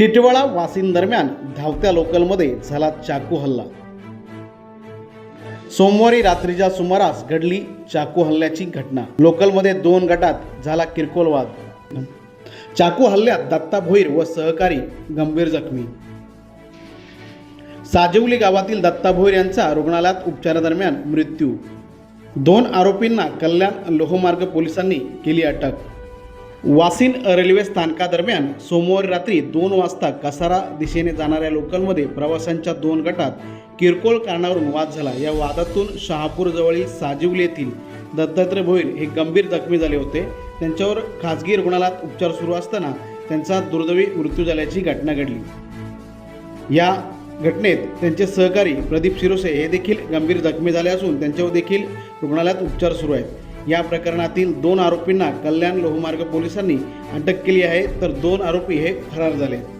टिटवाळा वासिन दरम्यान धावत्या लोकलमध्ये झाला चाकू हल्ला. सोमवारी रात्रीच्या सुमारास घडली चाकू हल्ल्याची घटना. लोकलमध्ये दोन गटात झाला किरकोळ वाद चाकू हल्ल्यात दत्ता भोईर व सहकारी गंभीर जखमी. साजिवली गावातील दत्ता भोईर यांचा रुग्णालयात उपचारादरम्यान मृत्यू. दोन आरोपींना कल्याण लोहमार्ग पोलिसांनी केली अटक. वासिन रेल्वे स्थानकादरम्यान सोमवारी रात्री दोन वाजता कसारा दिशेने जाणाऱ्या लोकलमध्ये प्रवाशांच्या दोन गटात किरकोळ कारणावरून वाद झाला. या वादातून शहापूरजवळील साजिवली येथील दत्तात्रय भोईर हे गंभीर जखमी झाले होते. त्यांच्यावर खाजगी रुग्णालयात उपचार सुरू असताना त्यांचा दुर्दैवी मृत्यू झाल्याची घटना घडली. या घटनेत त्यांचे सहकारी प्रदीप शिरोसे हे देखील गंभीर जखमी झाले असून त्यांच्यावर देखील रुग्णालयात उपचार सुरू आहेत. या प्रकरणातील दोन आरोपींना कल्याण लोहमार्ग पोलिसांनी अटक केली आहे. तर दोन आरोपी हे फरार झाले.